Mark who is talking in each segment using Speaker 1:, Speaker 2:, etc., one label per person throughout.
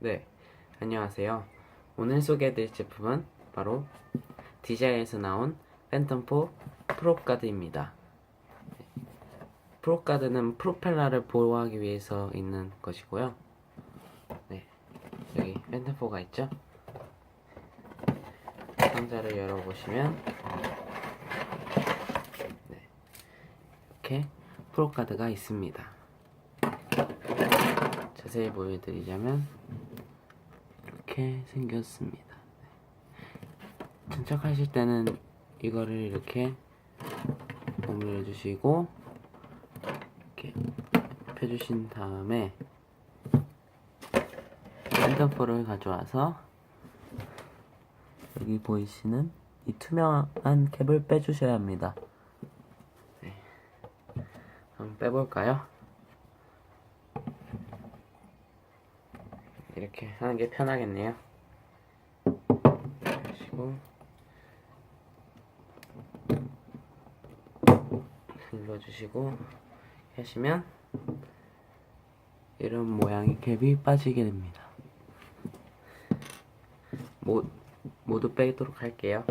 Speaker 1: 네, 안녕하세요. 오늘 소개해드릴 제품은 바로 DJI에서 나온 팬텀4 프로카드입니다. 프로카드는 프로펠러를 보호하기 위해서 있는 것이고요. 네, 여기 팬텀4가 있죠? 상자를 열어보시면 네, 이렇게 프로카드가 있습니다. 자세히 보여드리자면 이렇게 생겼습니다. 장착하실 때는 이거를 이렇게 오므려 주시고 이렇게 펴주신 다음에 핸드폰을 가져와서 여기 보이시는 이 투명한 캡을 빼주셔야 합니다. 네. 한번 빼볼까요? 이렇게 하는 게 편하겠네요. 하시고 눌러주시고 하시면 이런 모양의 캡이 빠지게 됩니다. 모, 모두 빼도록 할게요.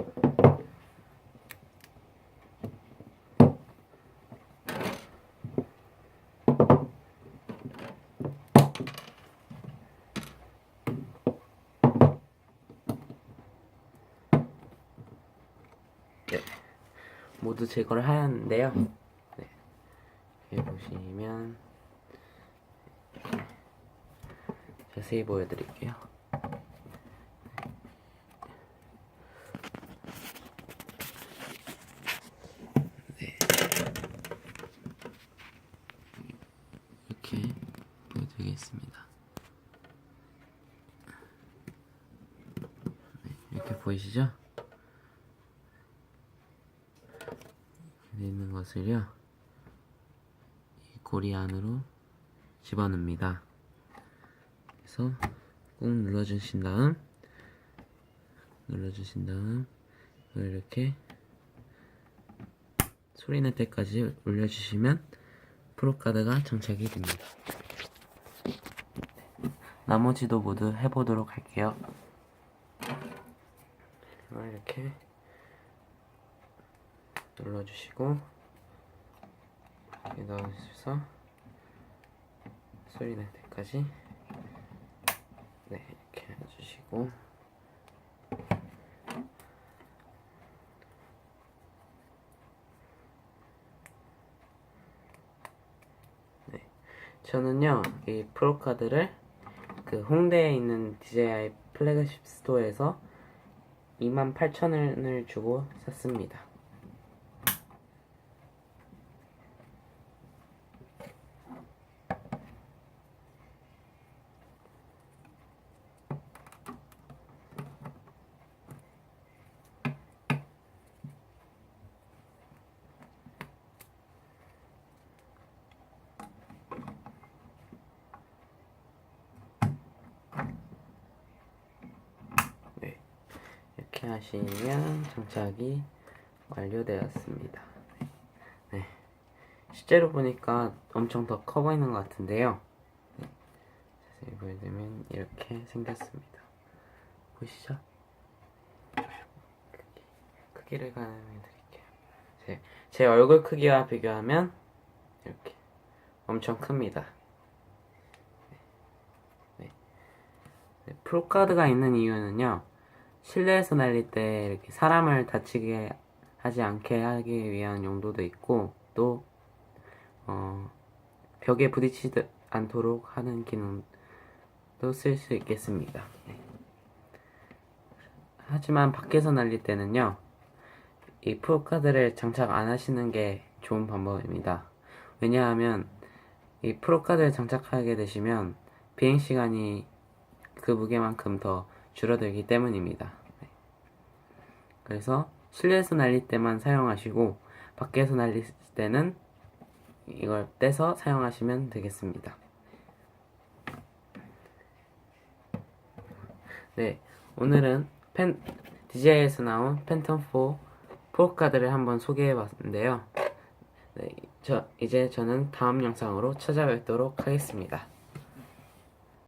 Speaker 1: 네. 모두 제거를 하였는데요. 네. 여기 보시면 자세히 보여드릴게요. 네. 이렇게 보여드리겠습니다. 네, 이렇게 보이시죠? 있는 것을요 이 고리 안으로 집어넣습니다. 그래서 꾹 눌러주신 다음 눌러주신 다음 이렇게 소리 낼 때까지 올려주시면 프로카드가 장착이 됩니다. 나머지도 모두 해보도록 할게요. 이렇게 눌러주시고 여기 넣어주셔서 소리 날 때까지 네 이렇게 해주시고 네 저는요 이 프로카드를 그 홍대에 있는 DJI 플래그십 스토어에서 28,000원을 주고 샀습니다. 이렇게 하시면 장착이 완료되었습니다. 네. 실제로 보니까 엄청 더 커 보이는 것 같은데요. 네. 자세히 보여드리면 이렇게 생겼습니다. 보이시죠? 크기, 크기 를 가늠해 드릴게요. 제, 제 얼굴 크기와 비교하면 이렇게 엄청 큽니다. 네, 프로카드가 있는 이유는요. 실내에서 날릴 때 이렇게 사람을 다치게 하지 않게 하기 위한 용도도 있고 또 어, 벽에 부딪히지 않도록 하는 기능도 쓸 수 있겠습니다. 네. 하지만 밖에서 날릴 때는요. 이 프로카드를 장착 안 하시는 게 좋은 방법입니다. 왜냐하면 이 프로카드를 장착하게 되시면 비행 시간이 그 무게만큼 더 줄어들기 때문입니다. 네. 그래서 실내에서 날릴 때만 사용하시고 밖에서 날릴 때는 이걸 떼서 사용하시면 되겠습니다. 네, 오늘은 펜 DJI에서 나온 팬텀4 프로카드를 한번 소개해봤는데요. 네, 저 이제 저는 다음 영상으로 찾아뵙도록 하겠습니다.